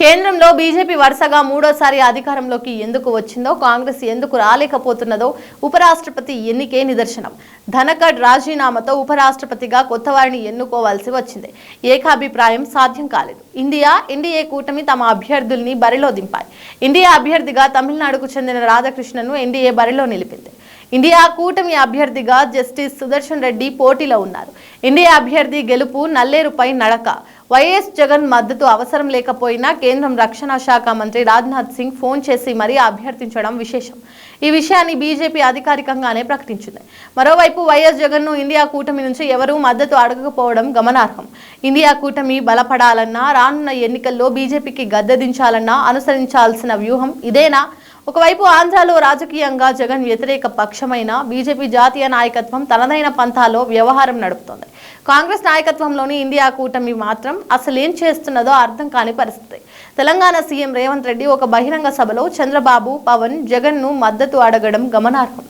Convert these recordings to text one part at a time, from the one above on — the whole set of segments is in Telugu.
కేంద్రంలో బీజేపీ వరుసగా మూడోసారి అధికారంలోకి ఎందుకు వచ్చిందో కాంగ్రెస్ ఎందుకు రాలేకపోతున్నదో ఉపరాష్ట్రపతి ఎన్నికే నిదర్శనం. ధనకడ్ రాజీనామాతో ఉపరాష్ట్రపతిగా కొత్త వారిని ఎన్నుకోవాల్సి వచ్చింది. ఏకాభిప్రాయం సాధ్యం కాలేదు. ఇండియా ఎన్డీఏ కూటమి తమ అభ్యర్థుల్ని బరిలో దింపాయి. ఇండియా అభ్యర్థిగా తమిళనాడుకు చెందిన రాధాకృష్ణను ఎన్డీఏ బరిలో నిలిపింది. ఇండియా కూటమి అభ్యర్థిగా జస్టిస్ సుదర్శన్ రెడ్డి పోటీలో ఉన్నారు. ఇండియా అభ్యర్థి గెలుపు నల్లేరుపై నడక. వైఎస్ జగన్ మద్దతు అవసరం లేకపోయినా కేంద్రం రక్షణ శాఖ మంత్రి రాజ్నాథ్ సింగ్ ఫోన్ చేసి మరీ అభ్యర్థించడం విశేషం. ఈ విషయాన్ని బీజేపీ అధికారికంగానే ప్రకటించింది. మరోవైపు వైఎస్ జగన్ను ఇండియా కూటమి నుంచి ఎవరూ మద్దతు అడగకపోవడం గమనార్హం. ఇండియా కూటమి బలపడాలన్నా రానున్న ఎన్నికల్లో బీజేపీకి గద్దెదించాలన్నా అనుసరించాల్సిన వ్యూహం ఇదేనా? ఒకవైపు ఆంధ్రాలో రాజకీయంగా జగన్ వ్యతిరేక పక్షమైన బీజేపీ జాతీయ నాయకత్వం తనదైన పంథాలో వ్యవహారం నడుపుతోంది. కాంగ్రెస్ నాయకత్వంలోని ఇండియా కూటమి మాత్రం అసలేం చేస్తున్నదో అర్థం కాని పరిస్థితి. తెలంగాణ సీఎం రేవంత్ రెడ్డి ఒక బహిరంగ సభలో చంద్రబాబు పవన్ జగన్ను మద్దతు అడగడం గమనార్హం.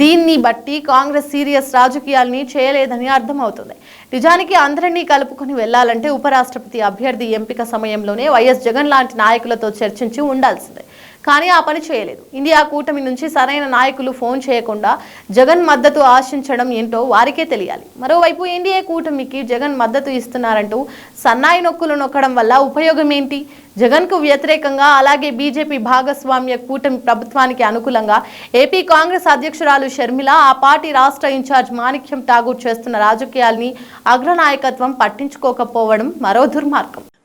దీన్ని బట్టి కాంగ్రెస్ సీరియస్ రాజకీయాల్ని చేయలేదని అర్థమవుతుంది. నిజానికి అందరినీ కలుపుకొని వెళ్ళాలంటే ఉపరాష్ట్రపతి అభ్యర్థి ఎంపిక సమయంలోనే వైఎస్ జగన్ లాంటి నాయకులతో చర్చించి ఉండాల్సిందే. కానీ ఆ పని చేయలేదు. ఇండియా కూటమి నుంచి సరైన నాయకులు ఫోన్ చేయకుండా జగన్ మద్దతు ఆశించడం ఏంటో వారికే తెలియాలి. మరోవైపు ఎన్డీఏ కూటమికి జగన్ మద్దతు ఇస్తున్నారంటూ సన్నాయి నొక్కులు నొక్కడం వల్ల ఉపయోగం ఏంటి? జగన్కు వ్యతిరేకంగా అలాగే బీజేపీ భాగస్వామ్య కూటమి ప్రభుత్వానికి అనుకూలంగా ఏపీ కాంగ్రెస్ అధ్యక్షురాలు షర్మిల ఆ పార్టీ రాష్ట్ర ఇన్ఛార్జ్ మాణిక్యం ఠాగూర్ చేస్తున్న రాజకీయాల్ని అగ్రనాయకత్వం పట్టించుకోకపోవడం మరో దుర్మార్గం.